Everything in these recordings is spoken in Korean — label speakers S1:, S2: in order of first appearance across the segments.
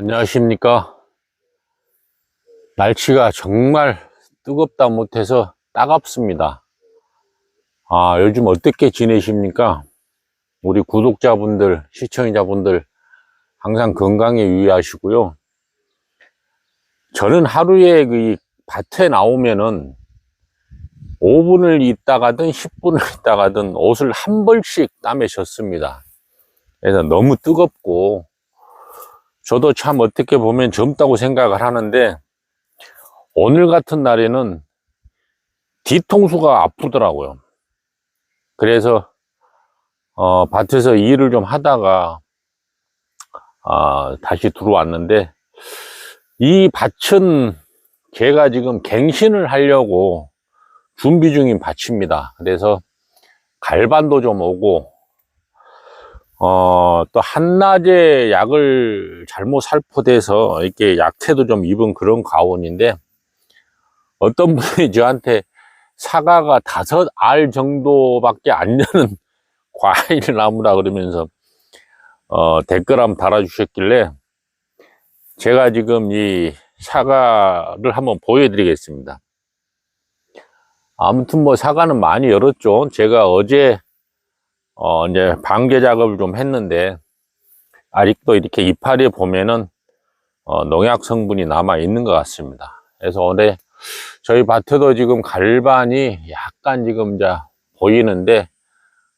S1: 안녕하십니까. 날씨가 정말 뜨겁다 못해서 따갑습니다. 아, 요즘 어떻게 지내십니까? 우리 구독자분들, 시청자분들 항상 건강에 유의하시고요. 저는 하루에 그 밭에 나오면은 5분을 있다가든 10분을 있다가든 옷을 한 벌씩 땀에 젖습니다. 그래서 너무 뜨겁고 저도 참 어떻게 보면 젊다고 생각을 하는데 오늘 같은 날에는 뒤통수가 아프더라고요. 그래서 어, 밭에서 일을 좀 하다가 아, 다시 들어왔는데 이 밭은 제가 지금 갱신을 하려고 준비 중인 밭입니다. 그래서 갈반도 좀 오고 어, 또 한낮에 약을 잘못 살포돼서 이렇게 약태도 좀 입은 그런 가온인데 어떤 분이 저한테 사과가 다섯 알 정도밖에 안 되는 과일 나무라 그러면서 어, 댓글 한번 달아주셨길래 제가 지금 이 사과를 한번 보여드리겠습니다. 아무튼 뭐 사과는 많이 열었죠. 제가 어제 어, 이제 방제 작업을 좀 했는데, 아직도 이렇게 이파리에 보면은, 어, 농약 성분이 남아 있는 것 같습니다. 그래서 오늘 저희 밭에도 지금 갈반이 약간 지금 이제 보이는데,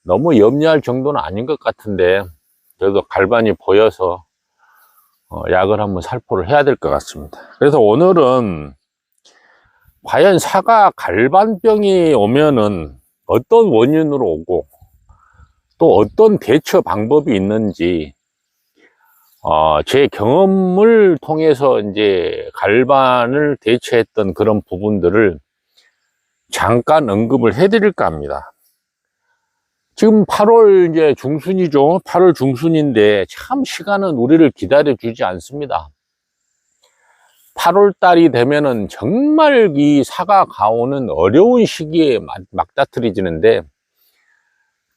S1: 너무 염려할 정도는 아닌 것 같은데, 그래도 갈반이 보여서, 어, 약을 한번 살포를 해야 될 것 같습니다. 그래서 오늘은, 과연 사과 갈반병이 오면은 어떤 원인으로 오고, 또 어떤 대처 방법이 있는지, 어, 제 경험을 통해서 이제 갈반을 대처했던 그런 부분들을 잠깐 언급을 해드릴까 합니다. 지금 8월 이제 중순이죠. 8월 중순인데 참 시간은 우리를 기다려 주지 않습니다. 8월 달이 되면은 정말 이 사과 가오는 어려운 시기에 막- 막 다트려지는데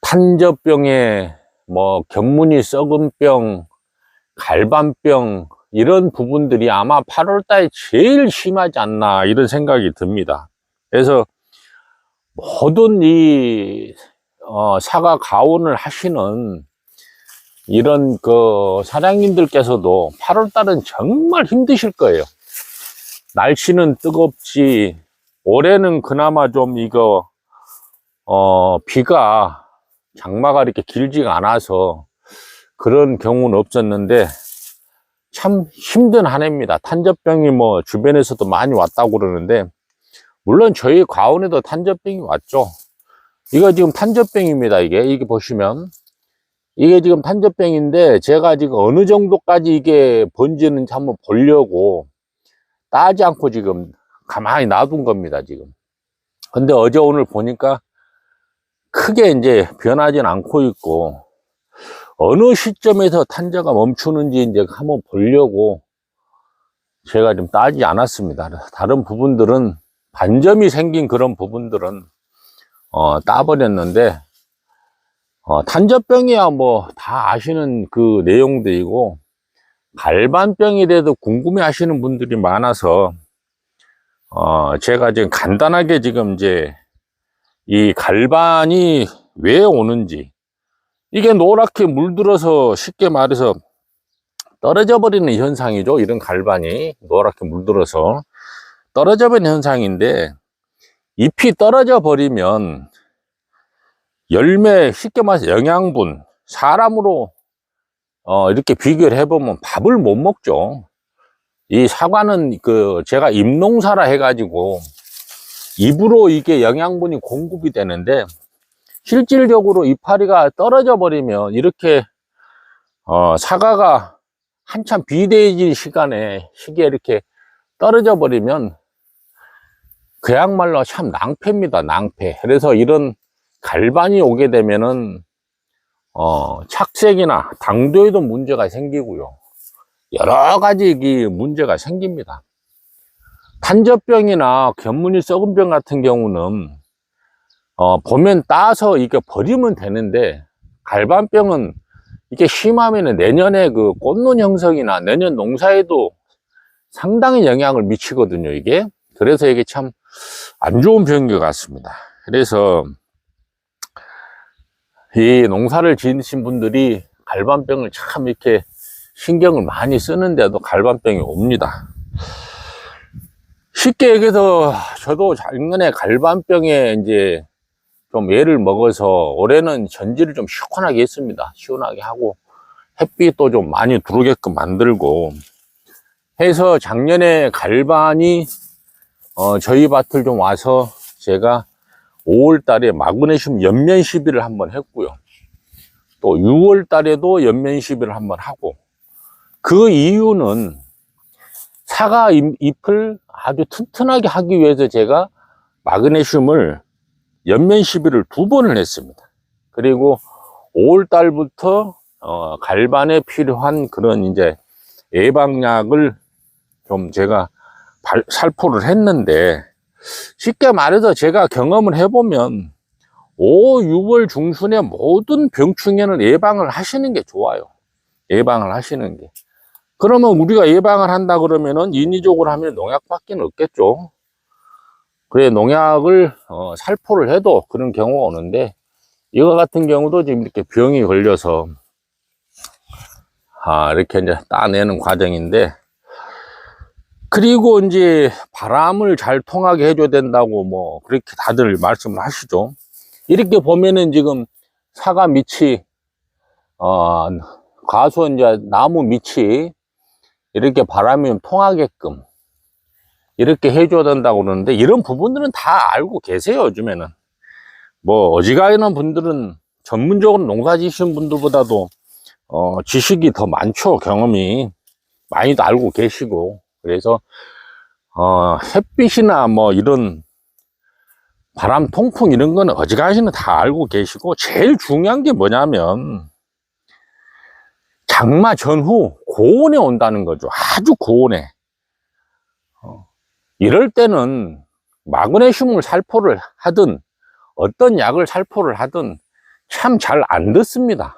S1: 탄저병에 뭐 견문이 썩은 병, 갈반병 이런 부분들이 아마 8월 달에 제일 심하지 않나 이런 생각이 듭니다. 그래서 모든 이 어, 사과 가온을 하시는 이런 그 사장님들께서도 8월 달은 정말 힘드실 거예요. 날씨는 뜨겁지 올해는 그나마 좀 이거 어 비가 장마가 이렇게 길지가 않아서 그런 경우는 없었는데 참 힘든 한 해입니다. 탄저병이 뭐 주변에서도 많이 왔다고 그러는데 물론 저희 과원에도 탄저병이 왔죠. 이거 지금 탄저병입니다. 이게 이게 보시면 이게 지금 탄저병인데 제가 지금 어느 정도까지 이게 번지는지 한번 보려고 따지 않고 지금 가만히 놔둔 겁니다. 지금. 근데 어제 오늘 보니까 크게 이제 변하진 않고 있고 어느 시점에서 탄저가 멈추는지 이제 한번 보려고 제가 좀 따지 않았습니다. 다른 부분들은 반점이 생긴 그런 부분들은 어, 따버렸는데 어, 탄저병이야 뭐 다 아시는 그 내용들이고 갈반병이 돼도 궁금해 하시는 분들이 많아서 어, 제가 지금 간단하게 지금 이제 이 갈반이 왜 오는지 이게 노랗게 물들어서 쉽게 말해서 떨어져 버리는 현상이죠. 이런 갈반이 노랗게 물들어서 떨어져 버리는 현상인데 잎이 떨어져 버리면 열매 쉽게 말해서 영양분 사람으로 어, 이렇게 비교를 해보면 밥을 못 먹죠. 이 사과는 그 제가 잎농사라 해가지고 입으로 이게 영양분이 공급이 되는데 실질적으로 이파리가 떨어져 버리면 이렇게 어, 사과가 한참 비대해질 시간에 시기에 이렇게 떨어져 버리면 그야말로 참 낭패입니다 낭패. 그래서 이런 갈반이 오게 되면은 어, 착색이나 당도에도 문제가 생기고요. 여러 가지 이 문제가 생깁니다 탄저병이나 견문이 썩은 병 같은 경우는 어, 보면 따서 이게 버리면 되는데 갈반병은 이게 심하면 내년에 그 꽃눈 형성이나 내년 농사에도 상당히 영향을 미치거든요, 이게. 그래서 이게 참 안 좋은 병인 것 같습니다. 그래서 이 농사를 지으신 분들이 갈반병을 참 이렇게 신경을 많이 쓰는데도 갈반병이 옵니다. 쉽게 얘기해서 저도 작년에 갈반병에 이제 좀 애를 먹어서 올해는 전지를 좀 시원하게 했습니다. 시원하게 하고 햇빛도 좀 많이 들어오게끔 만들고 해서 작년에 갈반이 어, 저희 밭을 좀 와서 제가 5월 달에 마그네슘 연면 시비를 한번 했고요. 또 6월 달에도 연면 시비를 한번 하고 그 이유는 사과 잎- 잎을 아주 튼튼하게 하기 위해서 제가 마그네슘을 연면 시비를 두 번을 했습니다. 그리고 5월 달부터 어, 갈반에 필요한 그런 이제 예방약을 좀 제가 발- 살포를 했는데 쉽게 말해서 제가 경험을 해보면 5, 6월 중순에 모든 병충해는 예방을 하시는 게 좋아요. 예방을 하시는 게. 그러면 우리가 예방을 한다 그러면은 인위적으로 하면 농약밖에 없겠죠. 그래 농약을 어, 살포를 해도 그런 경우가 오는데 이거 같은 경우도 지금 이렇게 병이 걸려서 아 이렇게 이제 따내는 과정인데 그리고 이제 바람을 잘 통하게 해줘야 된다고 뭐 그렇게 다들 말씀을 하시죠. 이렇게 보면은 지금 사과 밑이 어 과수 이제 나무 밑이 이렇게 바람이 좀 통하게끔 이렇게 해줘야 된다고 그러는데 이런 부분들은 다 알고 계세요 요즘에는. 뭐 어지간한 분들은 전문적으로 농사 지시는 분들보다도 어 지식이 더 많죠 경험이. 많이도 알고 계시고. 그래서 어 햇빛이나 뭐 이런 바람 통풍 이런 거는 어지간히는 다 알고 계시고 제일 중요한 게 뭐냐면 장마 전후 고온에 온다는 거죠. 아주 고온에. 어, 이럴 때는 마그네슘을 살포를 하든 어떤 약을 살포를 하든 참 잘 안 듣습니다.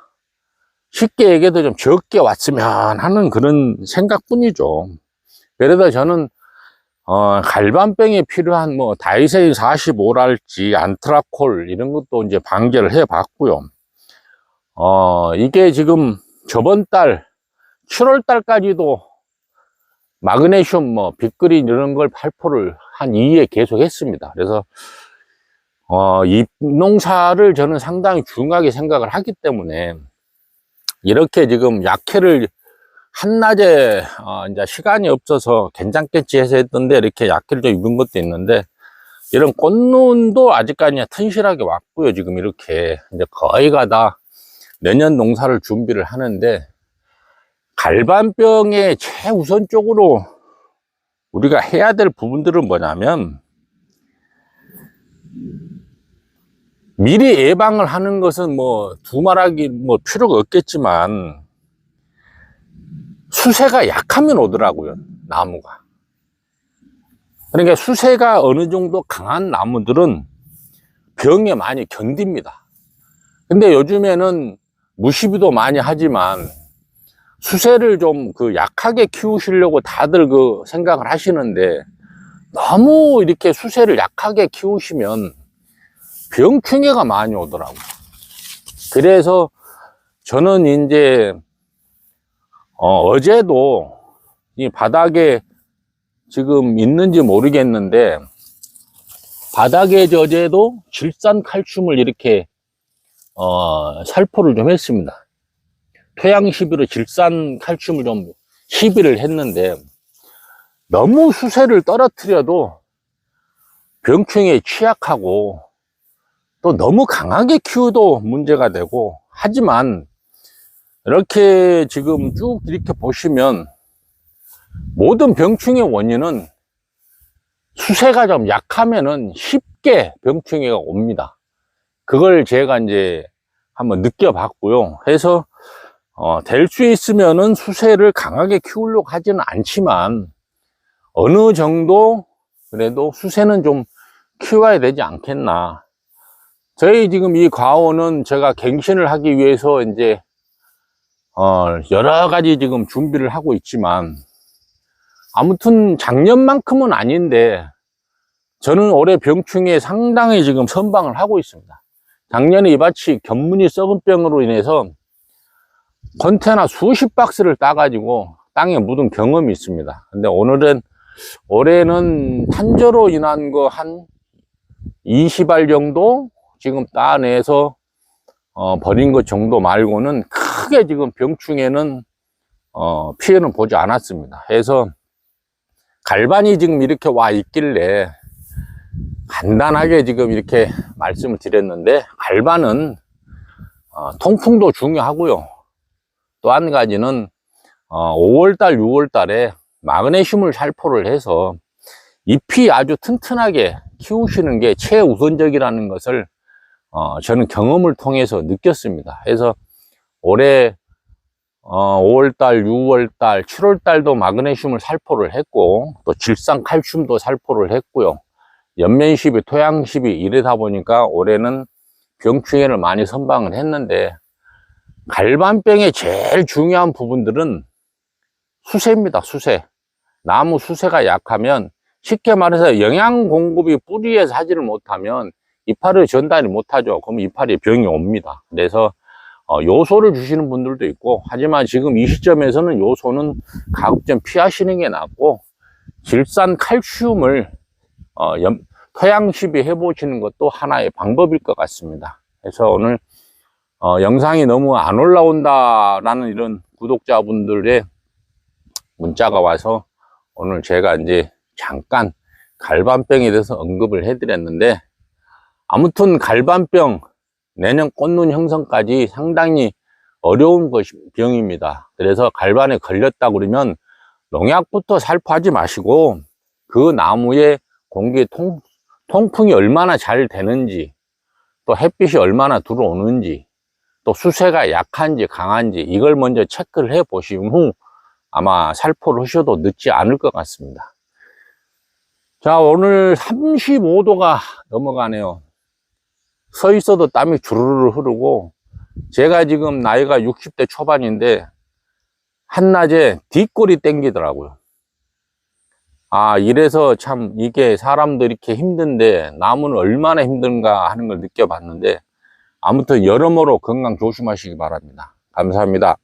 S1: 쉽게 얘기해도 좀 적게 왔으면 하는 그런 생각뿐이죠. 그래서 저는 어, 갈반병에 필요한 뭐 다이세인 45랄지 안트라콜 이런 것도 이제 방제를 해 봤고요. 어, 이게 지금 저번 달 7월 달까지도 마그네슘 뭐 빅그린 이런 걸 발포를 한 2회 계속 했습니다. 그래서 어, 이 농사를 저는 상당히 중요하게 생각을 하기 때문에 이렇게 지금 약해를 한낮에 어, 이제 시간이 없어서 괜찮겠지 해서 했던데 이렇게 약해를 좀 입은 것도 있는데 이런 꽃눈도 아직까지 튼실하게 왔고요. 지금 이렇게 이제 거의가 다 내년 농사를 준비를 하는데 갈반병의 최우선적으로 우리가 해야 될 부분들은 뭐냐면 미리 예방을 하는 것은 뭐 두말하기 뭐 필요가 없겠지만 수세가 약하면 오더라고요 나무가. 그러니까 수세가 어느 정도 강한 나무들은 병에 많이 견딥니다. 근데 요즘에는 무시비도 많이 하지만 수세를 좀 그 약하게 키우시려고 다들 그 생각을 하시는데 너무 이렇게 수세를 약하게 키우시면 병충해가 많이 오더라고요. 그래서 저는 이제 어, 제도이 바닥에 지금 있는지 모르겠는데 바닥에 어제도 질산 칼슘을 이렇게 어, 살포를 좀 했습니다. 토양 시비로 질산 칼슘을 좀 시비를 했는데 너무 수세를 떨어뜨려도 병충해에 취약하고 또 너무 강하게 키워도 문제가 되고 하지만 이렇게 지금 쭉 이렇게 보시면 모든 병충해 원인은 수세가 좀 약하면은 쉽게 병충해가 옵니다. 그걸 제가 이제 한번 느껴봤고요. 해서 어, 될 수 있으면은 수세를 강하게 키우려고 하지는 않지만 어느 정도 그래도 수세는 좀 키워야 되지 않겠나. 저희 지금 이 과원은 제가 갱신을 하기 위해서 이제 어, 여러 가지 지금 준비를 하고 있지만, 아무튼 작년만큼은 아닌데, 저는 올해 병충해 상당히 지금 선방을 하고 있습니다. 작년에 이 밭이 견문이 썩은 병으로 인해서 컨테나 수십 박스를 따가지고 땅에 묻은 경험이 있습니다. 근데 오늘은, 올해는 탄저로 인한 거 한 20알 정도 지금 따내서 어, 버린 것 정도 말고는 크게 지금 병충해는 어, 피해는 보지 않았습니다. 그래서 갈반이 지금 이렇게 와 있길래 간단하게 지금 이렇게 말씀을 드렸는데 갈반은 어, 통풍도 중요하고요. 또 한 가지는 어, 5월달, 6월달에 마그네슘을 살포를 해서 잎이 아주 튼튼하게 키우시는 게 최우선적이라는 것을 어, 저는 경험을 통해서 느꼈습니다. 그래서 올해 어, 5월달, 6월달, 7월달도 마그네슘을 살포를 했고 또 질산 칼슘도 살포를 했고요. 연면십이, 토양십이 이러다 보니까 올해는 병충해를 많이 선방을 했는데 갈반병의 제일 중요한 부분들은 수세입니다. 수세. 나무 수세가 약하면 쉽게 말해서 영양 공급이 뿌리에서 하지를 못하면 이파리 전달이 못하죠. 그럼 이파리에 병이 옵니다. 그래서 어, 요소를 주시는 분들도 있고 하지만 지금 이 시점에서는 요소는 가급적 피하시는 게 낫고 질산 칼슘을 어, 염- 토양 시비해 보시는 것도 하나의 방법일 것 같습니다. 그래서 오늘 어, 영상이 너무 안 올라온다라는 이런 구독자분들의 문자가 와서 오늘 제가 이제 잠깐 갈반병에 대해서 언급을 해드렸는데 아무튼 갈반병 내년 꽃눈 형성까지 상당히 어려운 것이 병입니다. 그래서 갈반에 걸렸다 그러면 농약부터 살포하지 마시고 그 나무의 공기 통, 통풍이 얼마나 잘 되는지 또 햇빛이 얼마나 들어오는지 또 수세가 약한지 강한지 이걸 먼저 체크를 해 보신 후 아마 살포를 하셔도 늦지 않을 것 같습니다. 자, 오늘 35도가 넘어가네요. 서 있어도 땀이 주르르 흐르고, 제가 지금 나이가 60대 초반인데, 한낮에 뒷골이 땡기더라고요. 아, 이래서 참 이게 사람도 이렇게 힘든데, 나무는 얼마나 힘든가 하는 걸 느껴봤는데, 아무튼 여러모로 건강 조심하시기 바랍니다. 감사합니다.